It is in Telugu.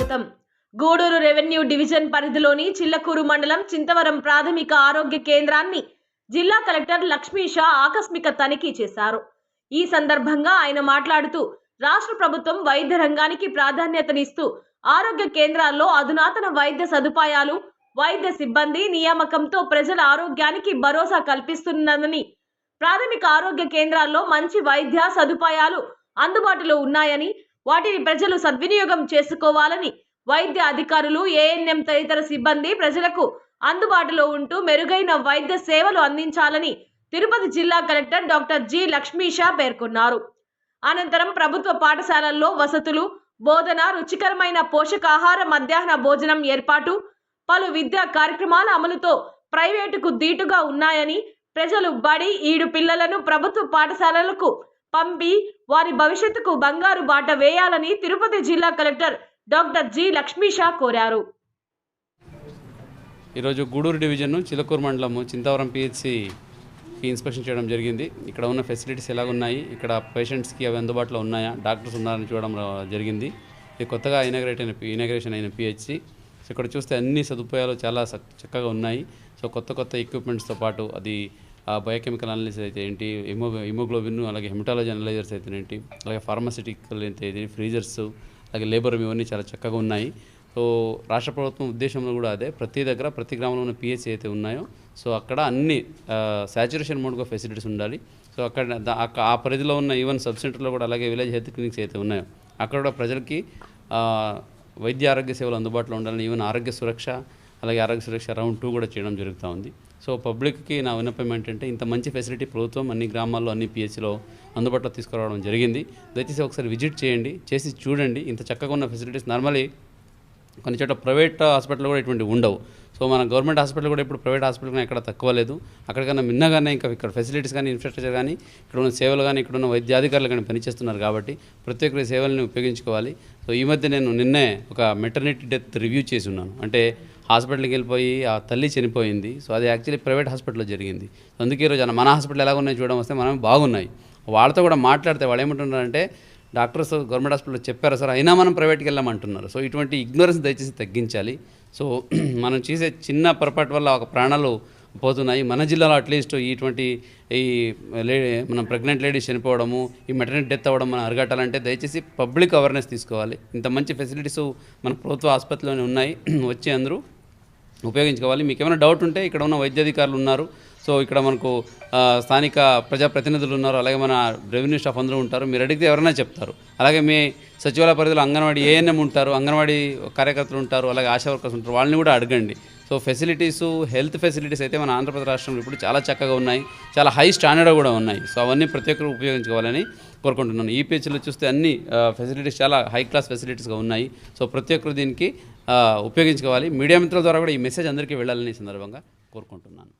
స్వాగతం. గూడూరు రెవెన్యూ డివిజన్ పరిధిలోని చిల్లకూరు మండలం చింతవరం ప్రాథమిక ఆరోగ్య కేంద్రాన్ని జిల్లా కలెక్టర్ లక్ష్మీ షా ఆకస్మిక తనిఖీ చేశారు. ఈ సందర్భంగా ఆయన మాట్లాడుతూ రాష్ట్ర ప్రభుత్వం వైద్య రంగానికి ప్రాధాన్యతనిస్తూ ఆరోగ్య కేంద్రాల్లో అధునాతన వైద్య సదుపాయాలు వైద్య సిబ్బంది నియామకంతో ప్రజల ఆరోగ్యానికి భరోసా కల్పిస్తున్నదని ప్రాథమిక ఆరోగ్య కేంద్రాల్లో మంచి వైద్య సదుపాయాలు అందుబాటులో ఉన్నాయని వాటిని ప్రజలు సద్వినియోగం చేసుకోవాలని వైద్య అధికారులు ఏఎన్ఎం తదితర సిబ్బంది ప్రజలకు అందుబాటులో ఉంటూ మెరుగైన వైద్య సేవలు అందించాలని తిరుపతి జిల్లా కలెక్టర్ డాక్టర్ జి లక్ష్మీషా పేర్కొన్నారు. అనంతరం ప్రభుత్వ పాఠశాలల్లో వసతులు బోధన రుచికరమైన పోషకాహార మధ్యాహ్న భోజనం ఏర్పాటు పలు విద్యా కార్యక్రమాల అమలుతో ప్రైవేటుకు దీటుగా ఉన్నాయని ప్రజలు బడి ఈడు పిల్లలను ప్రభుత్వ పాఠశాలలకు పంపి వారి భవిష్యత్తుకు బంగారు బాట వేయాలని తిరుపతి జిల్లా కలెక్టర్ డాక్టర్ జి లక్ష్మీషా కోరారు. ఈరోజు గూడూరు డివిజన్ చిలకూరు మండలము చింతవరం పిహెచ్సికి ఇన్స్పెక్షన్ చేయడం జరిగింది. ఇక్కడ ఉన్న ఫెసిలిటీస్ ఎలాగున్నాయి? ఇక్కడ పేషెంట్స్కి అవి అందుబాటులో ఉన్నాయా? డాక్టర్స్ ఉన్నారని చూడడం జరిగింది. ఇది కొత్తగా ఇనాగ్రేట్ అయిన ఇనాగ్రేషన్ అయిన పిహెచ్సి. సో ఇక్కడ చూస్తే అన్ని సదుపాయాలు చాలా చక్కగా ఉన్నాయి. సో కొత్త కొత్త ఎక్విప్మెంట్స్తో పాటు అది బయోకెమికల్ అనాలిసిస్ అయితే ఏంటి? హిమో హిమోగ్లోబిన్ అలాగే హెమటాలజీ అనలైజర్స్ అయితే ఏంటి? అలాగే ఫార్మసిటికల్ అయితే ఫ్రీజర్స్ అలాగే లేబర్ ఇవన్నీ చాలా చక్కగా ఉన్నాయి. సో రాష్ట్ర ప్రభుత్వం ఉద్దేశంలో కూడా అదే. ప్రతి దగ్గర ప్రతి గ్రామంలో ఉన్న పిహెచ్సి అయితే ఉన్నాయో. సో అక్కడ అన్ని సాచురేషన్ మోడ్గా ఫెసిలిటీస్ ఉండాలి. సో అక్కడ ఆ పరిధిలో ఉన్న ఈవెన్ సబ్ సెంటర్లో కూడా అలాగే విలేజ్ హెల్త్ క్లినిక్స్ అయితే ఉన్నాయో. అక్కడ కూడా ప్రజలకి వైద్య ఆరోగ్య సేవలు అందుబాటులో ఉండాలని ఈవెన్ ఆరోగ్య సురక్ష అలాగే ఆరోగ్య సురక్ష రౌండ్ టూ కూడా చేయడం జరుగుతూ ఉంది. సో పబ్లిక్కి నా విన్నపం ఏంటంటే ఇంత మంచి ఫెసిలిటీ ప్రభుత్వం అన్ని గ్రామాల్లో అన్ని పిహెచ్లో అందుబాటులో తీసుకురావడం జరిగింది. దయచేసి ఒకసారి విజిట్ చేయండి చేసి చూడండి. ఇంత చక్కగా ఉన్న ఫెసిలిటీస్ నార్మలీ కొన్ని చోట్ల ప్రైవేట్ హాస్పిటల్ కూడా ఇటువంటి ఉండవు. సో మన గవర్నమెంట్ హాస్పిటల్ కూడా ఇప్పుడు ప్రైవేట్ హాస్పిటల్ కానీ ఎక్కడ తక్కువ లేదు. అక్కడికన్నా మిన్నగానే ఇంకా ఇక్కడ ఫెసిలిటీస్ కానీ ఇన్ఫ్రాస్ట్రక్చర్ కానీ ఇక్కడ ఉన్న సేవలు కానీ ఇక్కడ ఉన్న వైద్యాధికారులు కానీ పనిచేస్తున్నారు కాబట్టి ప్రతి ఒక్కరి సేవల్ని ఉపయోగించుకోవాలి. సో ఈ మధ్య నేను నిన్నే ఒక మెటర్నిటీ డెత్ రివ్యూ చేసి ఉన్నాను. అంటే హాస్పిటల్కి వెళ్ళిపోయి ఆ తల్లి చనిపోయింది. సో అది యాక్చువల్లీ ప్రైవేట్ హాస్పిటల్లో జరిగింది. అందుకే ఈరోజు మన హాస్పిటల్ ఎలాగ ఉన్నాయి చూడడం వస్తే మనం బాగున్నాయి. వాళ్ళతో కూడా మాట్లాడితే వాళ్ళు ఏమంటున్నారంటే డాక్టర్స్ గవర్నమెంట్ హాస్పిటల్లో చెప్పారు సార్ అయినా మనం ప్రైవేట్కి వెళ్ళమంటున్నారు. సో ఇటువంటి ఇగ్నోరెన్స్ దయచేసి తగ్గించాలి. సో మనం చేసే చిన్న పొరపాటు వల్ల ఒక ప్రాణాలు పోతున్నాయి. మన జిల్లాలో అట్లీస్ట్ ఇటువంటి ఈ లే మనం ప్రెగ్నెంట్ లేడీస్ చనిపోవడము ఈ మెటర్నిటీ డెత్ అవ్వడం మనం అరగట్టాలంటే దయచేసి పబ్లిక్ అవేర్నెస్ తీసుకోవాలి. ఇంత మంచి ఫెసిలిటీస్ మన ప్రభుత్వ ఆసుపత్రిలోనే ఉన్నాయి. వచ్చి అందరూ ఉపయోగించుకోవాలి. మీకు ఏమైనా డౌట్ ఉంటే ఇక్కడ ఉన్న వైద్యాధికారులు ఉన్నారు. సో ఇక్కడ మనకు స్థానిక ప్రజాప్రతినిధులు ఉన్నారు. అలాగే మన రెవెన్యూ స్టాఫ్ అందరూ ఉంటారు. మీరు అడిగితే ఎవరైనా చెప్తారు. అలాగే మీ సచివాలయ పరిధిలో అంగన్వాడీ ఏఎన్ఎం ఉంటారు. అంగన్వాడీ కార్యకర్తలు ఉంటారు. అలాగే ఆశా వర్కర్స్ ఉంటారు. వాళ్ళని కూడా అడగండి. సో ఫెసిలిటీస్ హెల్త్ ఫెసిలిటీస్ అయితే మన ఆంధ్రప్రదేశ్ రాష్ట్రంలో ఇప్పుడు చాలా చక్కగా ఉన్నాయి. చాలా హై స్టాండర్డ్ కూడా ఉన్నాయి. సో అవన్నీ ప్రతి ఒక్కరు ఉపయోగించుకోవాలని కోరుకుంటున్నాను. ఈపీహెచ్లో చూస్తే అన్ని ఫెసిలిటీస్ చాలా హై క్లాస్ ఫెసిలిటీస్గా ఉన్నాయి. సో ప్రతి ఒక్కరు దీనికి ఉపయోగించుకోవాలి. మీడియా మిత్రుల ద్వారా కూడా ఈ మెసేజ్ అందరికీ వెళ్ళాలని సందర్భంగా కోరుకుంటున్నాను.